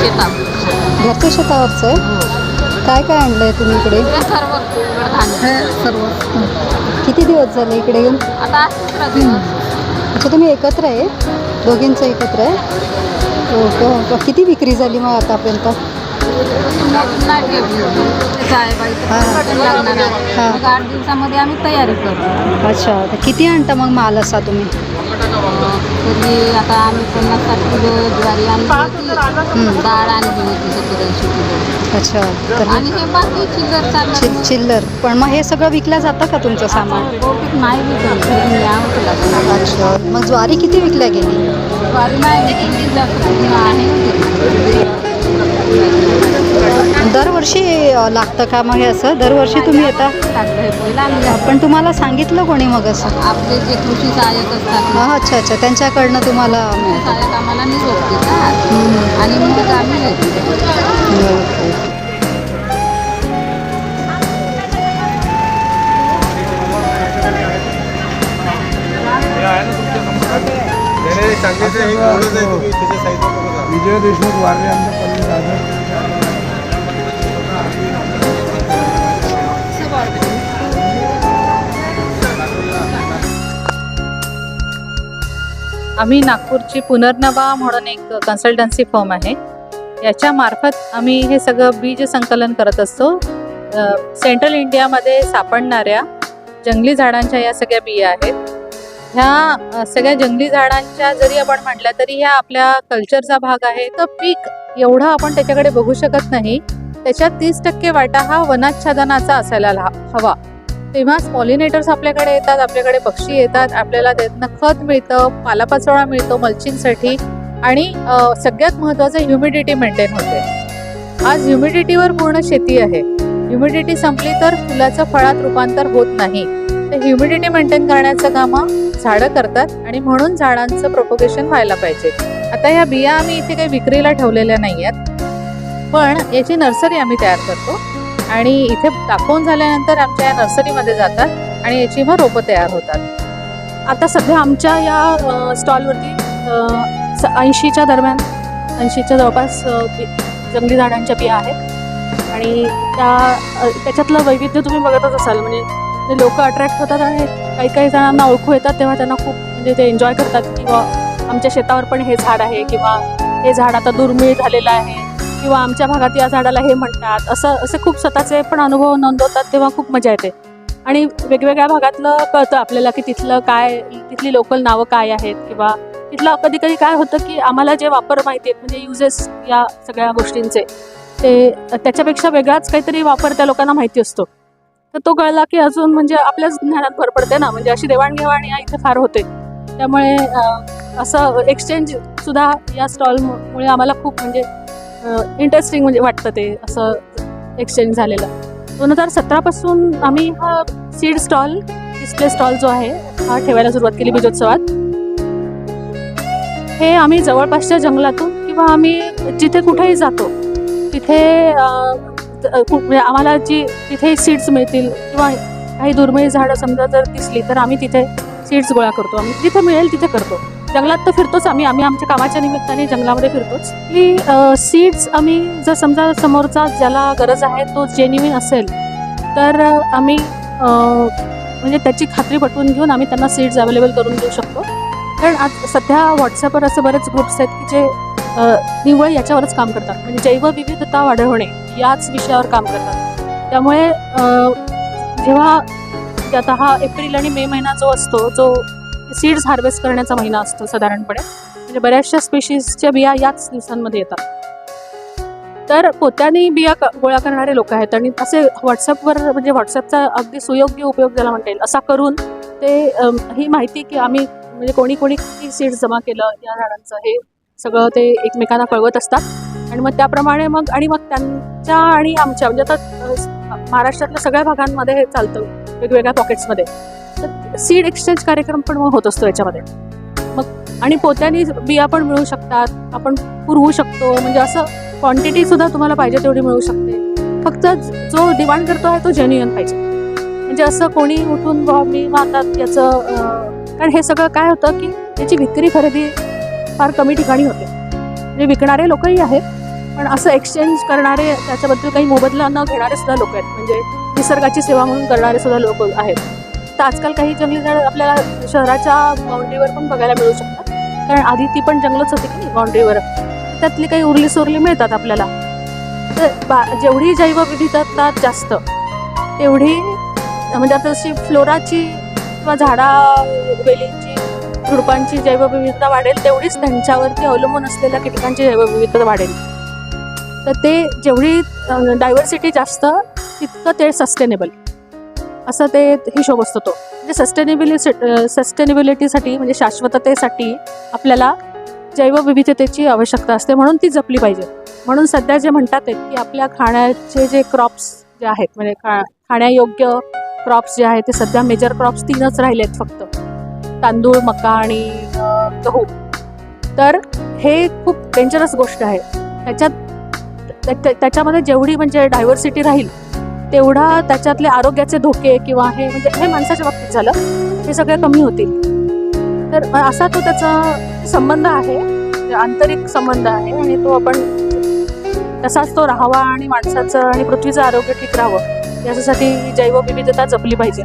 घरच्या शेतावरचं आहे? काय काय आणलंय तुम्ही इकडे? सर्व सर्व. किती दिवस झाले इकडे येऊन? आता अच्छा तुम्ही एकत्र आहे? दोघींचं एकत्र आहे? हो का हो का किती विक्री झाली मग आतापर्यंत? हा. आहे. हा. आठ दिवसामध्ये आम्ही तयारी करतो. अच्छा तर किती आणता मग माल असा तुम्ही? तरी आता आम्ही पन्नास साठ किलो ज्वारी आणली होती. डाळ आणली होती सत्तर ऐंशी किलो. अच्छा तर आणि हे बाकी चिल्लर चिल चाललं चिल्लर. पण मग हे सगळं विकलं जातं का तुमचं सामान? बहुतेक नाही लागलं अच्छा. मग ज्वारी किती विकल्या गेली? ज्वारी नाही विकली जास्त आहे. दरवर्षी लागतं का मग हे असं? दरवर्षी तुम्ही येता? हे पण तुम्हाला सांगितलं कोणी मग असं? आपले जे कृषी सहाय्यक असतात ना, हा अच्छा अच्छा. त्यांच्याकडनं तुम्हाला मिळतं. सहाय्यक आम्हाला. आणि मग आम्ही येतो. ओके. विजय देशमुख वारले आमच्या पल्ली राजा आम्ही नागपूरची पुनर्नवा म्हणून एक कन्सल्टन्सी फर्म आहे. याच्या मार्फत आम्ही हे सगळं बीज संकलन करत असतो. सेंट्रल इंडियामध्ये सापडणाऱ्या जंगली झाडांच्या या सगळ्या बिया आहेत. ह्या सगळ्या जंगली झाडांच्या जरी आपण म्हटल्या तरी ह्या आपल्या कल्चरचा भाग आहे. तर पीक एवढं आपण त्याच्याकडे बघू शकत नाही. त्याच्यात तीस टक्के वाटा हा वनाच्छादनाचा असायला ला- हवा. तेव्हाच पॉलिनेटर्स आपल्याकडे येतात आपल्याकडे पक्षी येतात आपल्याला त्यातनं खत मिळतं पालापाचोळा मिळतो मल्चिंगसाठी आणि सगळ्यात महत्त्वाचं ह्युमिडिटी मेंटेन होते. आज ह्युमिडिटीवर पूर्ण शेती आहे. ह्युमिडिटी संपली तर फुलाचं फळात रूपांतर होत नाही. तर ह्युमिडिटी मेंटेन करण्याचं कामं झाडं करतात आणि म्हणून झाडांचं प्रोपोगेशन व्हायला पाहिजे. आता ह्या बिया आम्ही इथे काही विक्रीला ठेवलेल्या नाही आहेत पण याची नर्सरी आम्ही तयार करतो. आणि इथे दाखवून झाल्यानंतर आमच्या या नर्सरीमध्ये जातात आणि याची मग रोपं तयार होतात. आता सध्या आमच्या या स्टॉलवरती ऐंशीच्या दरम्यान ऐंशीच्या जवळपास जंगली झाडांच्या बिया आहेत. आणि त्या त्याच्यातलं वैविध्य तुम्ही बघतच असाल म्हणजे लोक अट्रॅक्ट होतात आणि काही काही जणांना ओळखू येतात तेव्हा त्यांना खूप म्हणजे ते एन्जॉय करतात किंवा आमच्या शेतावर पण हे झाड आहे किंवा हे झाड आता दुर्मिळ झालेलं आहे. किंवा आमच्या भागात या झाडाला हे म्हणतात असं असे खूप स्वतःचे पण अनुभव नोंदवतात तेव्हा खूप मजा येते. आणि वेगवेगळ्या भागातलं कळतं आपल्याला की तिथलं काय तिथली लोकल नावं काय आहेत किंवा तिथलं कधी कधी काय होतं की आम्हाला जे वापर माहिती आहेत म्हणजे युजेस या सगळ्या गोष्टींचे ते त्याच्यापेक्षा वेगळाच काहीतरी वापर त्या लोकांना माहिती असतो. तर तो कळला की अजून म्हणजे आपल्याच ज्ञानात भर पडते ना म्हणजे अशी देवाणघेवाण या इथे फार होते. त्यामुळे असं एक्सचेंज सुद्धा या स्टॉलमुळे आम्हाला खूप म्हणजे इंटरेस्टिंग म्हणजे वाटतं ते असं एक्सचेंज झालेलं. दोन हजार सतरापासून आम्ही हा सीड स्टॉल डिस्प्ले स्टॉल जो आहे हा ठेवायला सुरुवात केली बीजोत्सवात. हे आम्ही जवळपासच्या जंगलातून किंवा आम्ही जिथे कुठेही जातो तिथे कु- म्हणजे आम्हाला जी तिथे सीड्स मिळतील किंवा काही दुर्मिळ झाडं समजा जर दिसली तर आम्ही तिथे सीड्स गोळा करतो. आम्ही जिथे मिळेल तिथे करतो. जंगलात तर फिरतोच आम्ही. आम्ही आमच्या कामाच्या निमित्ताने जंगलामध्ये फिरतोच. की सीड्स आम्ही जर समजा समोरचा ज्याला गरज आहे तो जेन्युइन असेल तर आम्ही म्हणजे त्याची खात्री पटवून घेऊन आम्ही त्यांना सीड्स अवेलेबल करून देऊ शकतो. कारण आज सध्या व्हॉट्सअपवर असे बरेच ग्रुप्स आहेत की जे निव्वळ याच्यावरच काम करतात. म्हणजे जैवविविधता वाढवणे याच विषयावर काम करतात. त्यामुळे जेव्हा आता हा एप्रिल आणि मे महिना जो असतो जो सीड्स हार्वेस्ट करण्याचा महिना असतो साधारणपणे. म्हणजे बऱ्याचशा स्पेशीजच्या बिया याच दिवसांमध्ये येतात. तर पोत्याने बिया गोळा करणारे लोक आहेत आणि असे व्हॉट्सअपवर म्हणजे व्हॉट्सअपचा अगदी सुयोग्य उपयोग ज्याला म्हणता येईल असा करून ते ही माहिती की आम्ही म्हणजे कोणी कोणी किती सीड्स जमा केलं या झाडांचं हे सगळं ते एकमेकांना कळवत असतात. आणि मग त्याप्रमाणे मग आणि मग त्यांच्या आणि आमच्या म्हणजे आता महाराष्ट्रातल्या सगळ्या भागांमध्ये हे चालतं वेगवेगळ्या पॉकेट्समध्ये. सीड एक्सचेंज कार्यक्रम पण मग होत असतो याच्यामध्ये. मग आणि पोत्याने बिया पण मिळू शकतात आपण पुरवू शकतो म्हणजे असं क्वांटिटी सुद्धा तुम्हाला पाहिजे तेवढी मिळू शकते. फक्त जो डिमांड करतो आहे तो जेन्युअन पाहिजे. म्हणजे असं कोणी उठून बुवा मी मग याचं कारण हे सगळं काय होतं की याची विक्री खरेदी फार कमी ठिकाणी होते. म्हणजे विकणारे लोकही आहेत पण असं एक्सचेंज करणारे त्याच्याबद्दल काही मोबदला न घेणारे सुद्धा लोक आहेत. म्हणजे निसर्गाची सेवा म्हणून करणारे सुद्धा लोक आहेत. तर आजकाल काही जंगली झाडं आपल्याला शहराच्या बाउंड्रीवर पण बघायला मिळू शकतात. कारण आधी ती पण जंगलच होती की बाउंड्रीवर त्यातली काही उरली सुरली मिळतात आपल्याला. तर बा जेवढी जैवविविधता जास्त तेवढी म्हणजे आता जशी फ्लोराची किंवा झाडा वेलींची झुडपांची जैवविविधता वाढेल तेवढीच त्यांच्यावरती अवलंबून असलेल्या कीटकांची जैवविविधता वाढेल. तर ते जेवढी डायव्हर्सिटी जास्त तितकं ते सस्टेनेबल असं ते हिशोब असतो तो. म्हणजे सस्टेनेबिलिटी सस्टेनेबिलिटीसाठी म्हणजे शाश्वततेसाठी आपल्याला जैवविविधतेची आवश्यकता असते म्हणून ती जपली पाहिजे. म्हणून सध्या जे म्हणतात आहेत की आपल्या खाण्याचे जे क्रॉप्स जे आहेत म्हणजे खा खाण्यायोग्य क्रॉप्स जे आहेत ते सध्या मेजर क्रॉप्स तीनच राहिले आहेत फक्त. तांदूळ मका आणि गहू. तर हे खूप डेंजरस गोष्ट आहे. त्याच्यात त्या- त्याच्यामध्ये जेवढी म्हणजे डायव्हर्सिटी राहील तेवढा त्याच्यातले आरोग्याचे धोके किंवा हे म्हणजे हे माणसाच्या बाबतीत झालं हे सगळं कमी होतील. तर असा तो त्याचा संबंध आहे आंतरिक संबंध आहे आणि तो आपण तसाच तो राहावा आणि माणसाचं आणि पृथ्वीचं आरोग्य ठीक राहावं याच्यासाठी जैवविविधता जपली पाहिजे.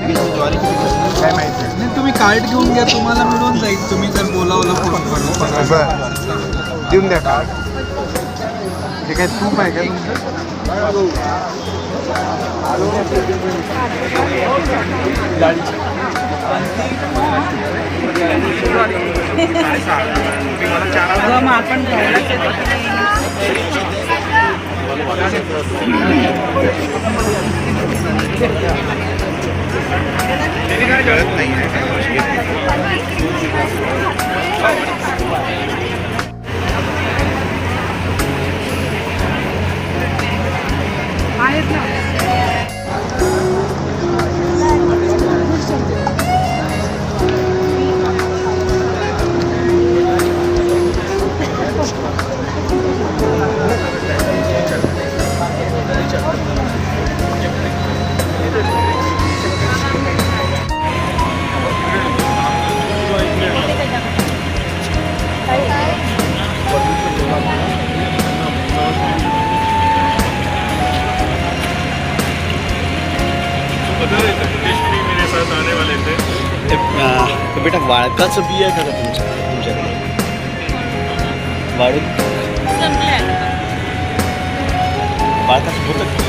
काय माहिती आहे? नाही तुम्ही कार्ड घेऊन घ्या तुम्हाला मिळून जाईल. तुम्ही जर बोलावलं फोन करून बरं. देऊन द्या का हे काय तूप आहे का तुमचं? कळत नाही आहे ते, वाळकाचं बी आहे का तुमच्या तुमच्याकडे? वाळू वाळकाचं होतं का?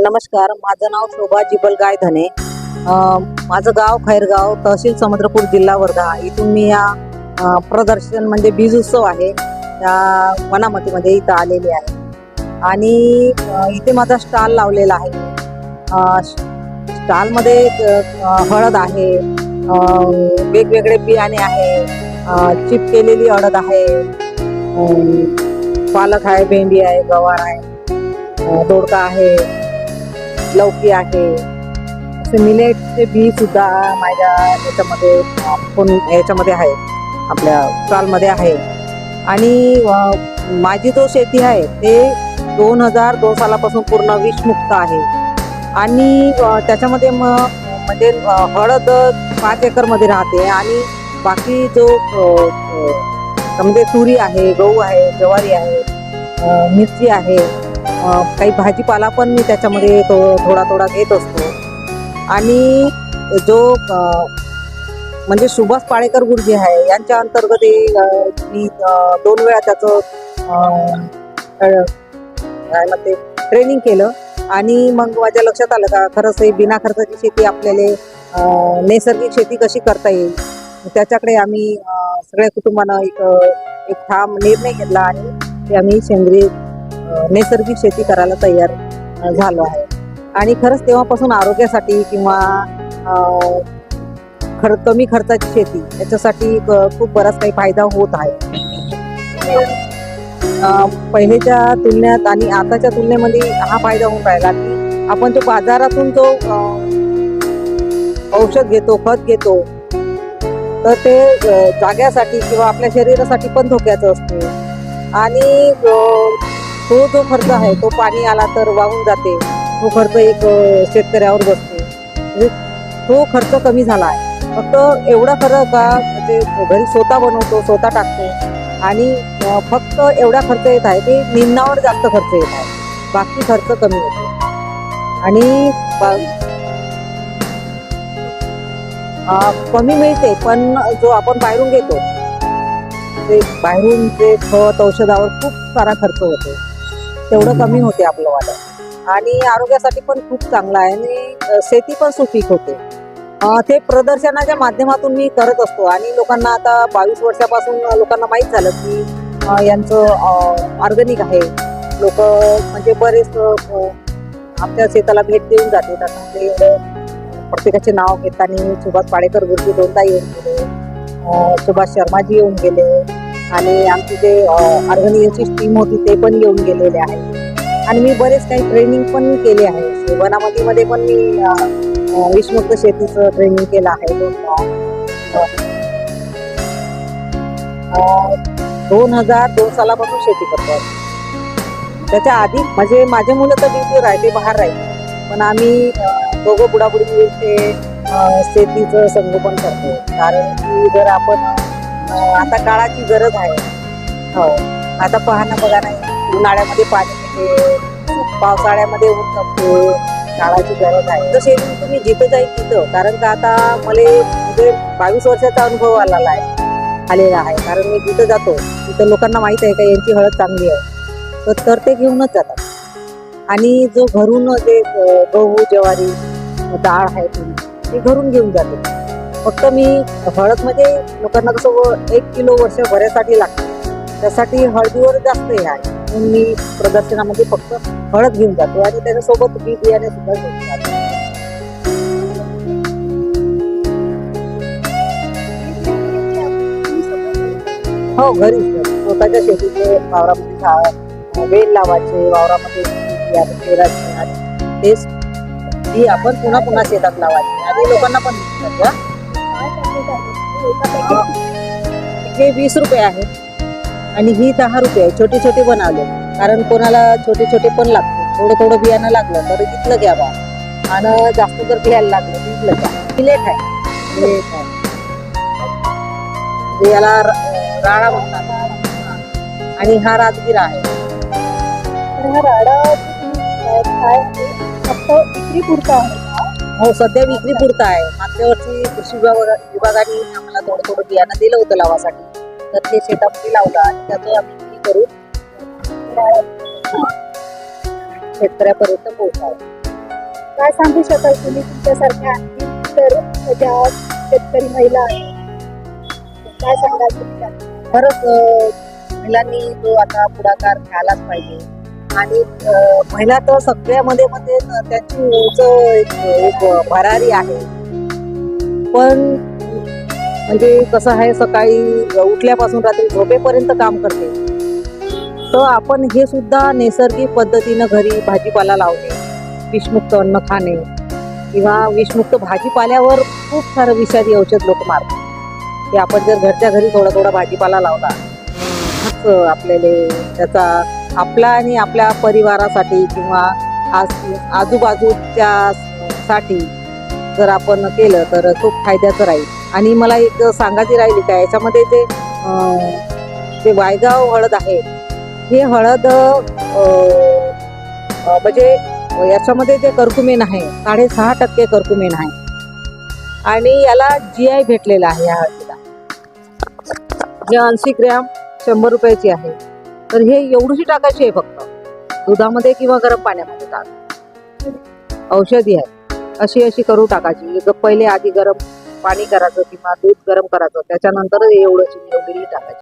नमस्कार माझं नाव शोभा जिबल गायधने. माझं गाव खैरगाव तहसील समुद्रपूर जिल्हा वर्धा. इथून मी या प्रदर्शन म्हणजे बीज उत्सव आहे त्या वनामतीमध्ये इथं आलेली आहे. आणि इथे माझा स्टॉल लावलेला आहे. स्टॉलमध्ये हळद आहे वेगवेगळे बियाणे आहे चिप केलेली हळद आहे पालक आहे भेंडी आहे गवार आहे. दोडका आहे लौकी आहे. असे मिलेटचे बी सुद्धा माझ्या याच्यामध्ये कोण फोन याच्यामध्ये आहे आपल्या स्टॉलमध्ये आहे. आणि माझी जो शेती आहे ते दोन हजार दोन सालापासून पूर्ण विषमुक्त आहे. आणि त्याच्यामध्ये म म्हणजे हळद पाच एकरमध्ये राहते आणि बाकी जो म्हणजे तुरी आहे गहू आहे ज्वारी आहे मिरची आहे काही भाजीपाला पण मी त्याच्यामध्ये तो थोडा थोडा घेत असतो. आणि जो म्हणजे सुभाष पाळेकर गुरुजी आहे यांच्या अंतर्गत हे, मी दोन वेळा त्याचं काय म्हणते ट्रेनिंग केलं. आणि मग माझ्या लक्षात आलं का खरंच हे बिना खर्चाची शेती आपल्याला नैसर्गिक शेती कशी करता येईल? त्याच्याकडे आम्ही सगळ्या कुटुंबानं एक एक ठाम निर्णय घेतला आणि ते आम्ही सेंद्रिय नैसर्गिक शेती करायला तयार झालो आहे. आणि खरंच तेव्हापासून आरोग्यासाठी किंवा खर कमी खर्चाची शेती याच्यासाठी खूप बराच काही फायदा होत आहे. पहिलेच्या तुलनेत आणि आताच्या तुलनेमध्ये हा फायदा होऊन राहिला की आपण जो बाजारातून जो औषध घेतो खत घेतो तर ते जाग्यासाठी किंवा आपल्या शरीरासाठी पण धोक्याचं असते. आणि तो जो खर्च आहे तो पाणी आला तर वाहून जाते. तो खर्च एक शेतकऱ्यावर बसते. म्हणजे तो खर्च कमी झाला आहे. फक्त एवढा खरं का म्हणजे घरी स्वतः बनवतो स्वतः टाकतो. आणि फक्त एवढा खर्च येत आहे ते निम्नावर जास्त खर्च येत आहे. बाकी खर्च कमी होतो. आणि कमी मिळते पण जो आपण बाहेरून घेतो ते बाहेरून ते खत औषधावर खूप सारा खर्च होतो. तेवढं कमी होते आपलं वाटत आणि आरोग्यासाठी पण खूप चांगलं आहे. आणि शेती पण सुपीक होते. ते प्रदर्शनाच्या माध्यमातून मी करत असतो. आणि लोकांना आता बावीस वर्षापासून लोकांना माहीत झालं की यांचं ऑर्गॅनिक आहे. लोक म्हणजे बरेच आपल्या शेताला भेट देऊन जाते. आता प्रत्येकाचे नाव घेताना सुभाष पाडेकर गुरुजी दोनदा येऊन गेले. सुभाष शर्माजी येऊन गेले. आणि आमची जे ऑर्गनायझेशनची टीम होती ते पण येऊन गेलेले आहे आणि मी बरेच काही ट्रेनिंग पण केले आहे. वनामतीमध्ये पण मी विषमुक्त शेतीचं ट्रेनिंग केलं आहे. दोन हजार दोन सालापासून शेती करतो त्याच्या आधी म्हणजे माझे मुलं तर ड्युटीवर आहे ते बाहेर राहील पण आम्ही दोघं बुडाबुडी ते शेतीचं संगोपन करतो. कारण की जर आपण आता काळाची गरज आहे. हो. आता पाहणं बघा नाही. उन्हाळ्यामध्ये पाणी येते पावसाळ्यामध्ये ऊन नसते. काळाची गरज आहे. तर शेती तुम्ही जिथं जाईल तिथं. कारण का आता मला म्हणजे बावीस वर्षाचा अनुभव आलेला आहे. आलेला आहे. कारण मी जिथं जातो तिथं लोकांना माहीत आहे का यांची हळद चांगली आहे. तर ते घेऊनच जातात. आणि जो घरून जे गहू ज्वारी डाळ आहे ती ते घरून घेऊन जाते फक्त मी हळदमध्ये लोकांना कसं एक किलो वर्ष भरायसाठी लागते. त्यासाठी हळदीवर जास्त हे आहे. म्हणून मी प्रदर्शनामध्ये फक्त हळद घेऊन जातो आणि त्याच्यासोबत बी बियाणे सुद्धा घेऊन जातो. हो घरी. स्वतःच्या शेतीचे वावरामध्ये वेल लावायचे वावरामध्ये पेरायचे तेच ती आपण पुन्हा पुन्हा शेतात लावायचे. आणि लोकांना पण हा. वीस रुपये आहे. आणि ही दहा रुपये आहे. छोटे छोटे बनवले कारण कोणाला छोटे छोटे पण लागते. थोडं थोडं बियाणं लागलं तर इथलं घ्या बा. आणि जास्त जर घ्यायला लागलं तर इथलं घ्या. प्लेट आहे प्लेट आहे याला राळा म्हणतात. आणि हा राजगिरा आहे. तर हा राडा जो तुम्ही काय फक्त विक्री पुरता आहे हो सध्या विक्री पुरता आहे. मागच्या वर्षी कृषी विभागा- विभागाने आम्हाला थोडं थोडं बियाणं दिलं होतं लावासाठी. तर ते शेतामध्ये लावलं आणि त्याचं आम्ही करून शेतकऱ्यापर्यंत पोहोचावं काय सांगू शकाल तुम्ही? तुमच्यासारख्या आणखी तर ज्या शेतकरी महिला काय सांगाल तुम्ही त्यांना? खरंच महिलांनी जो आता पुढाकार घ्यायलाच पाहिजे. आणि महिला तर सगळ्यामध्ये मध्ये त्यांची उंच एक भरारी आहे. पण म्हणजे कसं आहे सकाळी उठल्यापासून रात्री झोपेपर्यंत काम करते. तर आपण हे सुद्धा नैसर्गिक पद्धतीनं घरी भाजीपाला लावणे विषमुक्त अन्न खाणे किंवा विषमुक्त भाजीपाल्यावर खूप सारं विषारी औषध लोक मारतात. की आपण जर घरच्या घरी थोडा थोडा भाजीपाला लावला हाच आपल्याला त्याचा आपला आणि आपल्या परिवारासाठी किंवा आज आजूबाजूच्या साठी जर आपण केलं तर खूप फायद्याचं राहील. आणि मला एक सांगायची राहिली का याच्यामध्ये जे जे वायगाव हळद आहे हे हळद म्हणजे याच्यामध्ये जे कर्कुमेन आहे साडेसहा टक्के कर्कुमेन आहे. आणि याला जी आय भेटलेला आहे या हळदीला. हे ऐंशी ग्रॅम शंभर रुपयाची आहे. तर हे एवढीशी टाकायची आहे फक्त. दुधामध्ये किंवा गरम पाण्यामध्ये टाक. औषधी आहे. अशी अशी करू टाकायची. म्हणजे एक पहिले आधी गरम पाणी करायचं किंवा दूध गरम करायचं त्याच्यानंतर एवढं एवढी टाकायची.